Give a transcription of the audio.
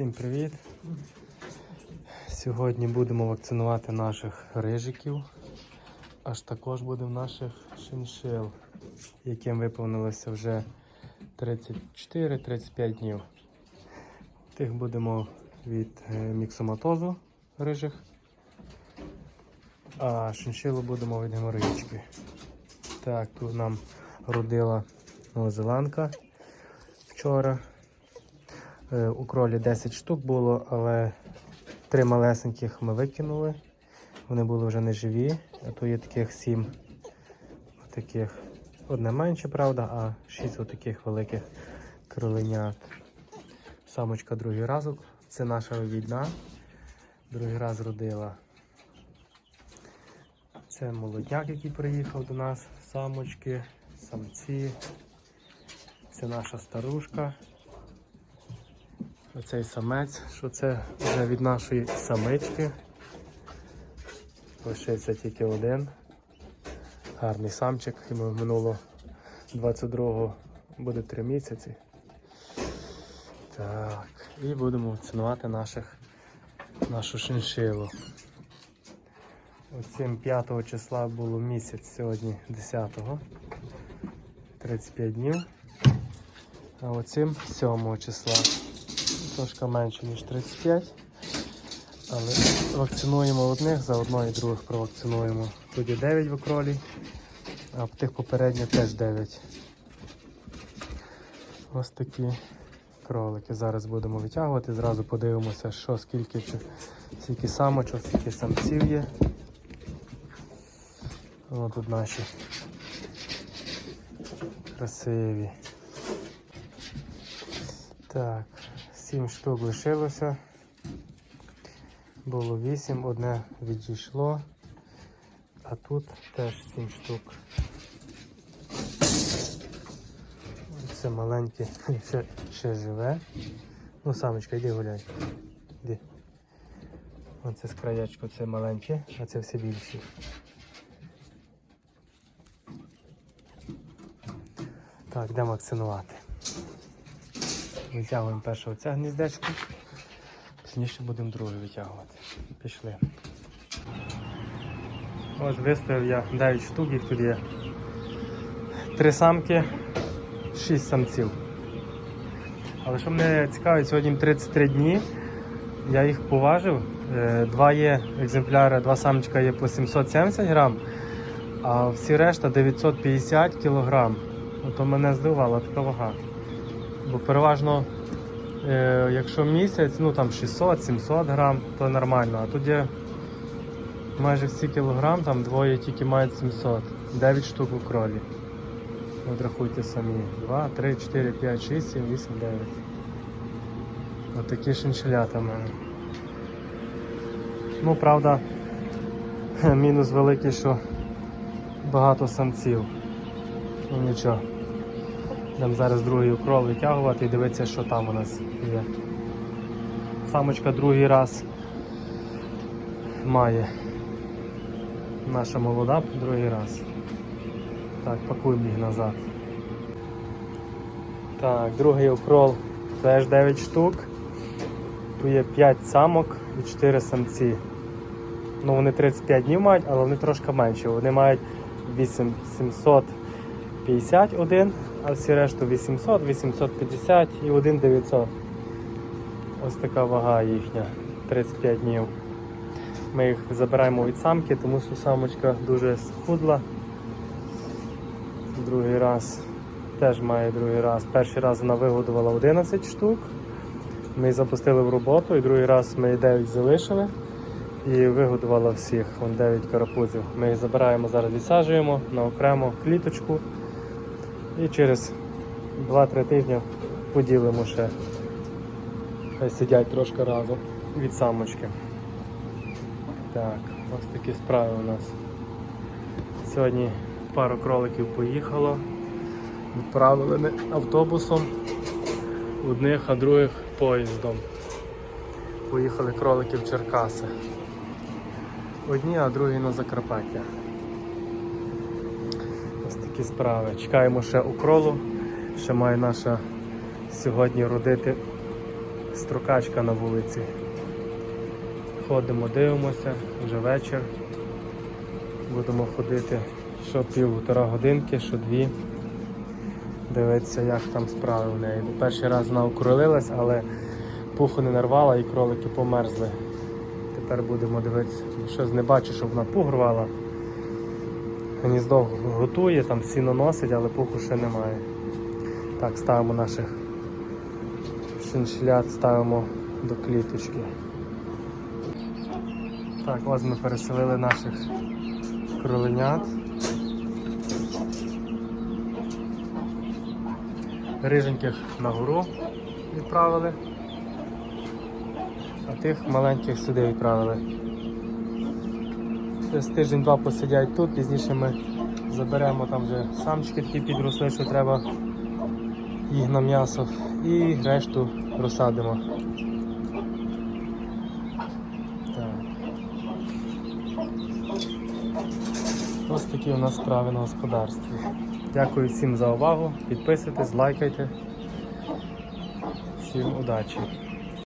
Всім привіт! Сьогодні будемо вакцинувати наших рижиків, аж також будемо наших шиншил, яким виповнилося вже 34-35 днів. Тих будемо від е, міксоматозу рижих, а шиншилу будемо від геморроїчки. Так, тут нам родила новозеландка вчора. Е, У кролі 10 штук було, але три малесеньких ми викинули. Вони були вже не живі, а то є таких 7 таких. Одне менше, правда, а 6 таких великих кроленят. Самочка другий раз. Це наша вивідна. Другий раз родила. Це молодняк, який приїхав до нас. Самочки, самці. Це наша старушка. Оцей самець, що це вже від нашої самички. Лишився тільки один. Гарний самчик. Йому минуло 22-го буде 3 місяці. Так, і будемо цінувати наших, нашу шиншилу. Оцим 5 числа було місяць, сьогодні 10-го. 35 днів. А оцим 7 числа трошки менше, ніж 35. Але вакцинуємо одних, заодно і других провакцинуємо. Тут є 9 в окролі, а в тих попередніх теж 9. Ось такі кролики. Зараз будемо витягувати, зразу подивимося, що скільки, чи, скільки самочок, скільки самців є. Ось тут наші красиві. Так, 7 штук лишилося. Було 8, одне відійшло, а тут теж 7 штук. Це маленьке, ще, ще живе. Ну, самочка, йди гуляй. Йди. Оце з краячку це маленьке, а це все більші. Так, йдемо вакцинувати. Витягуємо перше оце гніздечко. Пізніше будемо друге витягувати. Пішли. Ось виставив я 9 штук, їх тут є. Три самки, 6 самців. Але що мене цікавить, сьогодні 33 дні. Я їх поважив. Е, Два є екземпляри, два самчика є по 770 грам, а всі решта 950 кілограм. Ото мене здивувала така вага. Бо переважно, е, якщо місяць, ну там 600-700 грам, то нормально. А тут є майже всі кілограм, там двоє тільки мають 700. 9 штук у кролі. От рахуйте самі. 2, 3, 4, 5, 6, 7, 8, 9. Ось такі шиншилята в мене. Ну, правда, мінус великий, що багато самців. Ну нічого. Будемо зараз другий укрол витягувати і дивитися, що там у нас є. Самочка другий раз має. Наша молода другий раз. Так, пакуємо їх назад. Так, другий укрол теж 9 штук. Тут є 5 самок і 4 самці. Ну, вони 35 днів мають, але вони трошки менші. Вони мають 8 751, а всі решту 800, 850 і 1 900. Ось така вага їхня 35 днів. Ми їх забираємо від самки, тому що самочка дуже схудла. Другий раз теж має другий раз. Перший раз вона вигодувала 11 штук. Ми запустили в роботу і другий раз ми її 9 залишили і вигодувала всіх. Вон 9 карапузів. Ми їх забираємо зараз, відсаджуємо на окрему кліточку і через 2-3 тижні поділимо ще. Хай сидять трошки разом від самочки. Так, ось такі справи у нас. Сьогодні пару кроликів поїхало. Відправили автобусом одних, а других поїздом. Поїхали кролики в Черкаси. Одні, а другі на Закарпаття. Такі справи. Чекаємо ще укролу. Ще має наша сьогодні родити строкачка на вулиці. Ходимо, дивимося, вже вечір. Будемо ходити що півтора годинки, що дві. Дивитися, як там справи в неї. Перший раз вона окролилась, але пуху не нарвала і кролики померзли. Тепер будемо дивитися. Щось не бачу, щоб вона пух рвала. Гніздо готує, там сіно носить, але пуху ще немає. Так, ставимо наших шиншилят, ставимо до кліточки. Так, ось ми переселили наших кроленят. Риженьких на гору відправили, а тих маленьких сюди відправили. Десь тиждень-два посидять тут, пізніше ми заберемо там вже самчики такі підросли, що треба їх на м'ясо і решту розсадимо. Так. Ось такі у нас справи на господарстві. Дякую всім за увагу. Підписуйтесь, лайкайте. Всім удачі!